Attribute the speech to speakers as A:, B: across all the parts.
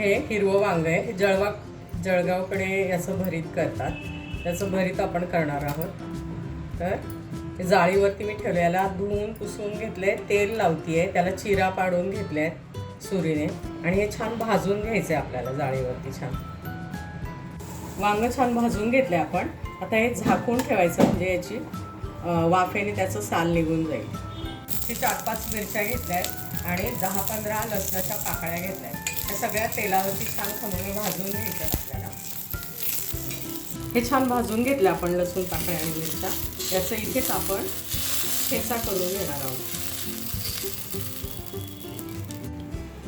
A: हे हिरवं वांग आहे. हे जळवा जळगावकडे याचं भरीत करतात. त्याचं भरीत आपण करणार आहोत. तर हे जाळीवरती मी ठेवले याला धुवून पुसून घेतले तेल लावतीये. त्याला चिरा पाडून घेतले सुरीने. आणि हे छान भाजून घ्यायचं आहे आपल्याला जाळीवरती छान. वांग छान भाजून घेतले आपण. आता हे झाकून ठेवायचं म्हणजे याची वाफेने त्याचं साल निघून जाईल. हे चार पाच मिरच्या घेतल्या आहेत आणि दहा पंधरा लसणाच्या पाकळ्या घेतल्या. त्या सगळ्या तेलावरती छान खमंग भाजून घ्यायच्या आपल्याला. हे छान भाजून घेतलं आपण लसूण पाकळ्या आणि मिरच्या. याचं इथेच आपण ठेचा करून घेणार आहोत.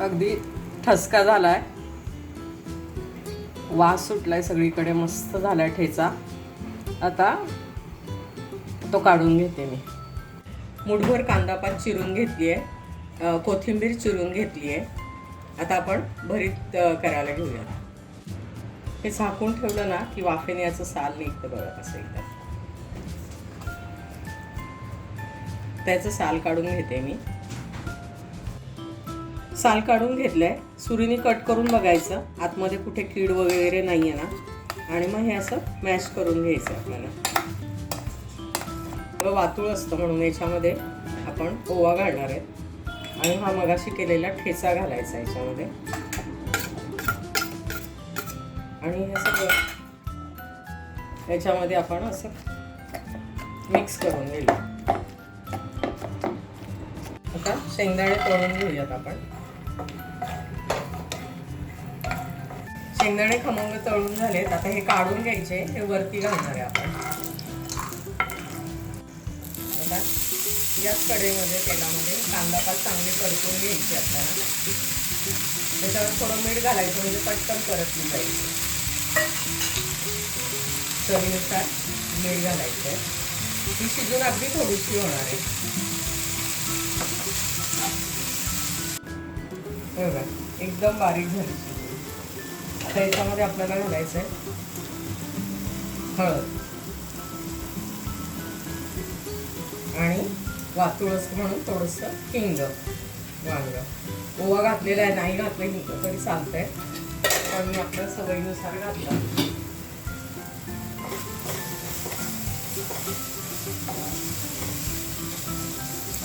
A: अगदी ठसका झालाय. वास सुटलाय सगळीकडे मस्त झालाय ठेचा. आता तो काढून घेते मी. मुठभर कांदा पात चिरून घेतली आहे कोथिंबीर चिरून घेतली आहे. आता आपण भरीत करायला घेऊया हे झाकून ठेवलं ना की वाफेने याचं साल निघतं बघा कसं एकदा. त्याचं साल काढून घेते मी. साल काढून घेतलंय. सुरीने कट करून बघायचं. आतमध्ये कुठे कीड वगैरे नाही आहे ना. आणि मग हे असं मॅश करून घ्यायचं आपल्याला. वातूळ असतं म्हणून याच्यामध्ये आपण ओवा घालणार आहेत आणि हा मगाशी केलेला ठेचा घालायचा याच्यामध्ये. आणि हे सगळं याच्यामध्ये आपण असं मिक्स करून घेऊ आता शेंगदाणे तळून घेऊयात आपण. शेंगदाणे खमंग तळून झालेत. आता हे काढून घ्यायचे हे वरती घालणार आहे आपण. याच कढईमध्ये तेलामध्ये कांदा पात चांगले परतून घ्यायचे आपल्याला. त्याच्यावर थोडं मीठ घालायचं म्हणजे पटकन परतली जाईल चवीनुसार मीठ घालायचं आहे ती शिजून अगदी थोडीशी होणार आहे. बघा एकदम बारीक झाली शिजून. आता याच्यामध्ये आपल्याला घालायचं आहे हळद. वातुळस म्हणून थोडंसं हिंग वांग. ओवा घातलेला आहे नाही घातलं हिंग तरी चालतंय. पण मी आपल्या सवयीनुसार घातलं.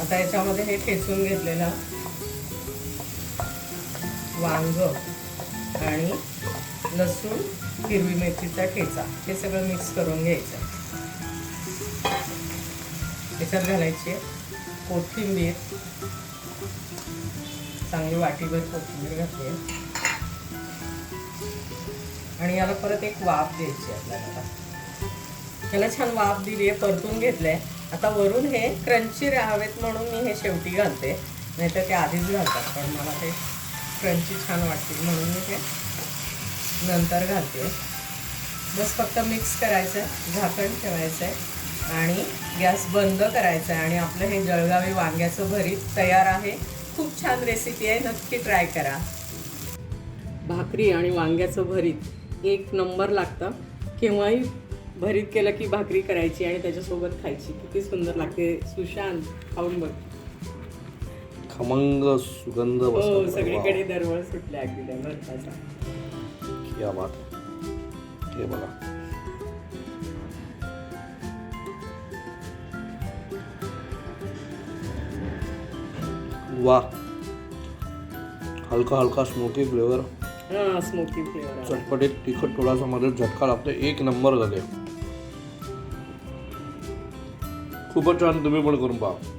A: आता याच्यामध्ये हे ठेचून घेतलेलं वांग आणि लसूण हिरवी मिरचीचा ठेचा. हे सगळं मिक्स करून घ्यायचं. त्याच्यात घालायची आहे कोथिंबीर. चांगली वाटीभर कोथिंबीर घातली. आणि याला परत एक वाफ द्यायची आहे आपल्याला. आता त्याला छान वाफ दिली आहे परतून घेतलंय. आता वरून हे क्रंची राहावेत म्हणून मी हे शेवटी घालते. नाहीतर ते आधीच घालतात पण मला ते क्रंची छान वाटतील म्हणून मी ते नंतर घालते. बस फक्त मिक्स करायचं आहे झाकण ठेवायचं आहे आणि गॅस बंद करायचा आहे आणि आपलं हे जळगावी वांग्याचं भरीत तयार आहे. खूप छान रेसिपी आहे नक्की ट्राय करा. भाकरी आणि वांग्याचं भरीत एक नंबर लागतं. केव्हाही भरीत केलं की भाकरी करायची आणि त्याच्यासोबत खायची. किती सुंदर लागते. सुशांत खाऊन बघ.
B: खमंग सुगंध
A: हो. सगळीकडे दरवळ सुटल्या अगदी.
B: हे बघा. वा हलका हलका स्मोकी फ्लेवर
A: हां स्मोकी फ्लेवर
B: चटपटीत तिखट थोडासा मध्ये झटका लागतो एक नंबर झाले. खूपच छान तुम्ही पण करून पहा.